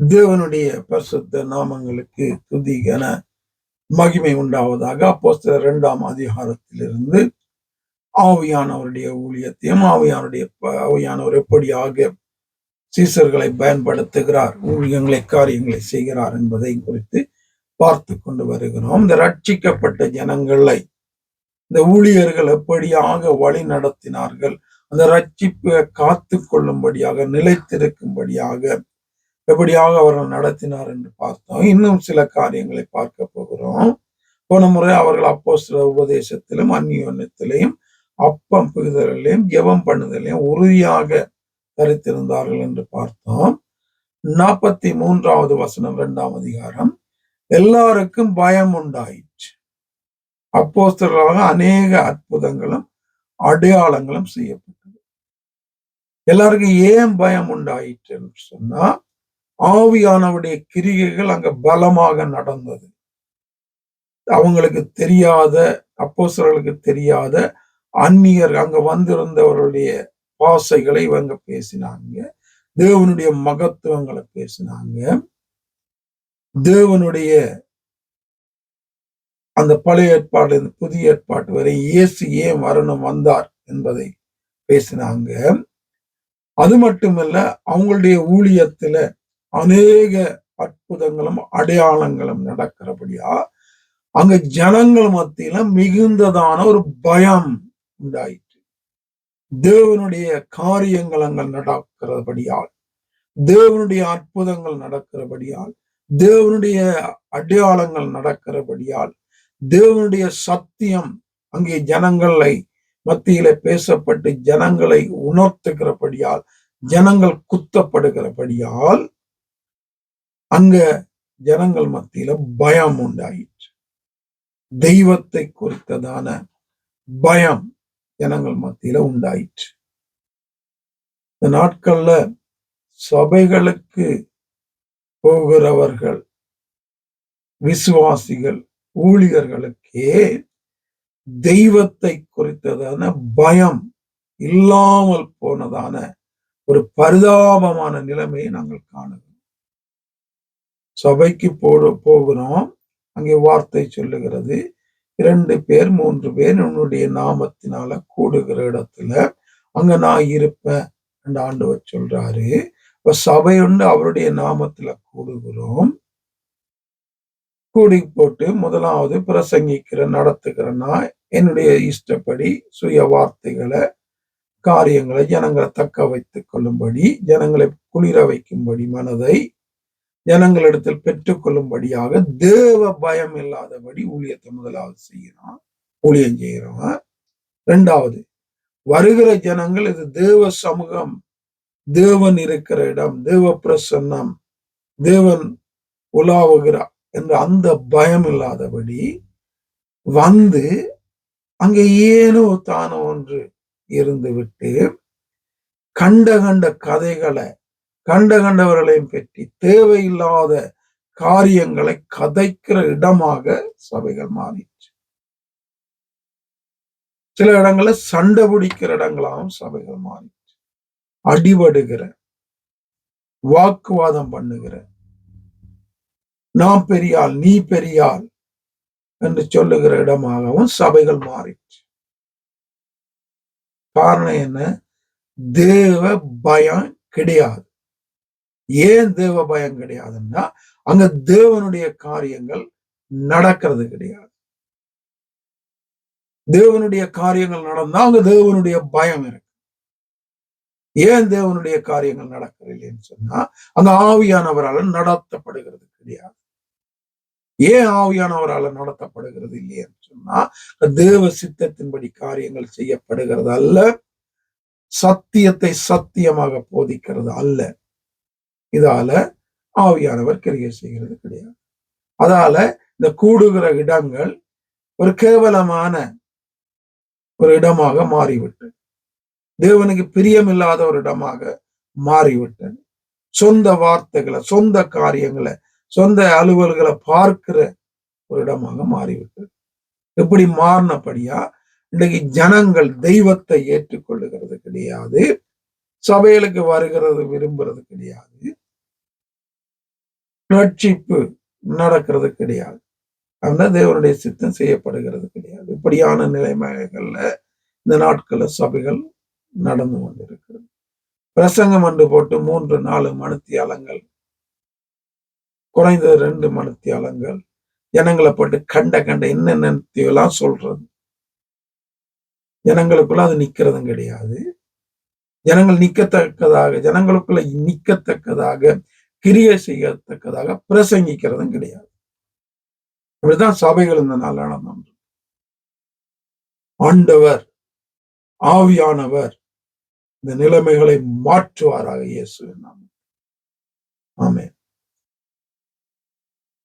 தேவனுடைய பரிசுத்த நாமங்களுக்கு துதிகன மகிமை உண்டாவதாக அப்போஸ்தல இரண்டாம் அதிகாரத்திலிருந்து ஆவியானவருடைய ஊழியத்தையும் ஆவியானுடைய ஆவியானவர் எப்படியாக சீசர்களை பயன்படுத்துகிறார் ஊழியங்களை காரியங்களை செய்கிறார் என்பதை குறித்து பார்த்து கொண்டு வருகிறோம். இந்த ரட்சிக்கப்பட்ட ஜனங்களை இந்த ஊழியர்கள் எப்படியாக வழி நடத்தினார்கள் அந்த ரட்சிப்பை காத்து கொள்ளும்படியாக நிலைத்திருக்கும்படியாக எப்படியாக அவர்கள் நடத்தினார் என்று பார்த்தோம். இன்னும் சில காரியங்களை பார்க்க போகிறோம். போன முறை அவர்கள் அப்போ சில உபதேசத்திலும் அந்நியோன்யத்திலையும் அப்பம் புகுதலையும் ஜெபம் பண்ணுதலையும் உறுதியாக தரித்திருந்தார்கள் என்று பார்த்தோம். நாற்பத்தி மூன்றாவது வசனம் இரண்டாம் அதிகாரம். எல்லாருக்கும் பயம் உண்டாயிற்று. அப்போஸ்தர்களாக அநேக அற்புதங்களும் அடையாளங்களும் செய்யப்பட்டது. எல்லாருக்கும் ஏன் பயம் உண்டாயிற்று என்று சொன்னா ஆவியானவுடைய கிரிகைகள் அங்க பலமாக நடந்தது. அவங்களுக்கு தெரியாத அப்போசர்களுக்கு தெரியாத அந்நியர் அங்க வந்திருந்தவருடைய பாசைகளை இவங்க பேசினாங்க. தேவனுடைய மகத்துவங்களை பேசினாங்க. தேவனுடைய அந்த பழைய ஏற்பாடு புதிய ஏற்பாட்டு வரை இயேசு ஏன் வரணும் வந்தார் என்பதை பேசினாங்க. அது மட்டுமல்ல அவங்களுடைய ஊழியத்துல அநேக அற்புதங்களும் அடையாளங்களும் நடக்கிறபடியா அங்க ஜனங்கள் மத்தியில மிகுந்ததான ஒரு பயம் உண்டாயிற்று. தேவனுடைய காரியங்கள் அங்க நடக்கிறபடியால் தேவனுடைய அற்புதங்கள் நடக்கிறபடியால் தேவனுடைய அடையாளங்கள் நடக்கிறபடியால் தேவனுடைய சத்தியம் அங்கே ஜனங்களை மத்தியில பேசப்பட்டு ஜனங்களை உணர்த்துகிறபடியால் ஜனங்கள் குத்தப்படுகிறபடியால் அங்க ஜனங்கள் மத்தியில பயம் உண்டாயிற்று. தெய்வத்தை குறித்ததான பயம் ஜனங்கள் மத்தியில உண்டாயிற்று. இந்த நாட்கள்ல சபைகளுக்கு போகிறவர்கள் விசுவாசிகள் ஊழியர்களுக்கே தெய்வத்தை குறித்ததான பயம் இல்லாமல் போனதான ஒரு பரிதாபமான நிலைமையை நாங்கள் காணுகிறோம். சபைக்கு போ போகிறோம். அங்கே வார்த்தை சொல்லுகிறது. இரண்டு பேர் மூன்று பேர் உன்னுடைய நாமத்தினால கூடுகிற இடத்துல அங்க நான் இருப்பேன் என்று ஆண்டவர் சொல்றாரு. இப்ப சபை உண்டு அவருடைய நாமத்துல கூடுகிறோம். கூடி போட்டு முதலாவது பிரசங்கிக்கிற நடத்துகிறேன்னா என்னுடைய இஷ்டப்படி சுய வார்த்தைகளை காரியங்களை ஜனங்களை தக்க வைத்துக் கொள்ளும்படி ஜனங்களை குளிர வைக்கும்படி மனதை ஜனங்களிடத்தில் பெற்றுக்கொள்ளும்படியாக தேவ பயம் இல்லாதபடி ஊழியத்தை முதலாவது செய்யணும் ஊழியம் செய்கிறவன். ரெண்டாவது வருகிற ஜனங்கள் இது தேவ சமூகம். தேவன் இருக்கிற இடம் தேவ பிரசன்னம் தேவன் உலாவுகிறார் என்ற அந்த பயம் இல்லாதபடி வந்து அங்கே ஏனோ தானோ ஒன்று இருந்து விட்டு கண்ட கண்ட கதைகளை கண்ட கண்டவர்களையும் பற்றி தேவையில்லாத காரியங்களை கதைக்கிற இடமாக சபைகள் மாறிடுச்சு. சில இடங்கள்ல சண்டை பிடிக்கிற இடங்களாகவும் சபைகள் மாறிடுச்சு. அடிபடுகிற வாக்குவாதம் பண்ணுகிற நான் பெரியாள் நீ பெரியாள் என்று சொல்லுகிற இடமாகவும் சபைகள் மாறிடுச்சு. காரணம் என்ன? தேவ பயம் கிடையாது. ஏன் தேவ பயம் கிடையாதுன்னா அங்க தேவனுடைய காரியங்கள் நடக்கிறது கிடையாது. தேவனுடைய காரியங்கள் நடந்தா அங்க தேவனுடைய பயம் இருக்கு. ஏன் தேவனுடைய காரியங்கள் நடக்கவில்லைன்னு சொன்னா அந்த ஆவியானவரால் நடத்தப்படுகிறது கிடையாது. ஏன் ஆவியானவரால் நடத்தப்படுகிறது இல்லையன்னு சொன்னா தேவ சித்தத்தின்படி காரியங்கள் செய்யப்படுகிறது அல்ல சத்தியத்தை சத்தியமாக போதிக்கிறது அல்ல. இதால ஆவியானவர் கிரியை செய்கிறது கிடையாது. அதால இந்த கூடுகிற இடங்கள் ஒரு கேவலமான ஒரு இடமாக மாறிவிட்டது. தேவனுக்கு பிரியமில்லாத ஒரு இடமாக மாறிவிட்டது. சொந்த வார்த்தைகளை சொந்த காரியங்களை சொந்த அலுவல்களை பார்க்கிற ஒரு இடமாக மாறிவிட்டது. எப்படி மாறினபடியா இன்னைக்கு ஜனங்கள் தெய்வத்தை ஏற்றுக்கொள்ளுகிறது கிடையாது. சபைகளுக்கு வருகிறது விரும்புறது கிடையாது. ரட்சிப்பு நடக்கிறது கிடையாது. அந்த தேவனுடைய சித்தம் செய்யப்படுகிறது கிடையாது. இப்படியான நிலைமைகள்ல இந்த நாட்கள சபைகள் நடந்து கொண்டிருக்கிறது. பிரசங்கம் என்று போட்டு மூன்று நாலு மணித்தியாலங்கள் குறைந்தது ரெண்டு மணித்தியாலங்கள் ஜனங்களை போட்டு கண்ட கண்ட என்னென்னத்தையெல்லாம் சொல்றது? ஜனங்களுக்குள்ள அது நிக்கிறதும் கிடையாது. ஜனங்கள் நிக்கத்தக்கதாக ஜனங்களுக்குள்ள நிக்கத்தக்கதாக கிரியை செய்யத்தக்கதாக பிரசங்கிக்கிறதும் கிடையாது. இப்படிதான் சபைகள் இந்த நாள் நடந்து ஆண்டவர் ஆவியானவர் இந்த நிலைமைகளை மாற்றுவாராக இயேசு ஆமே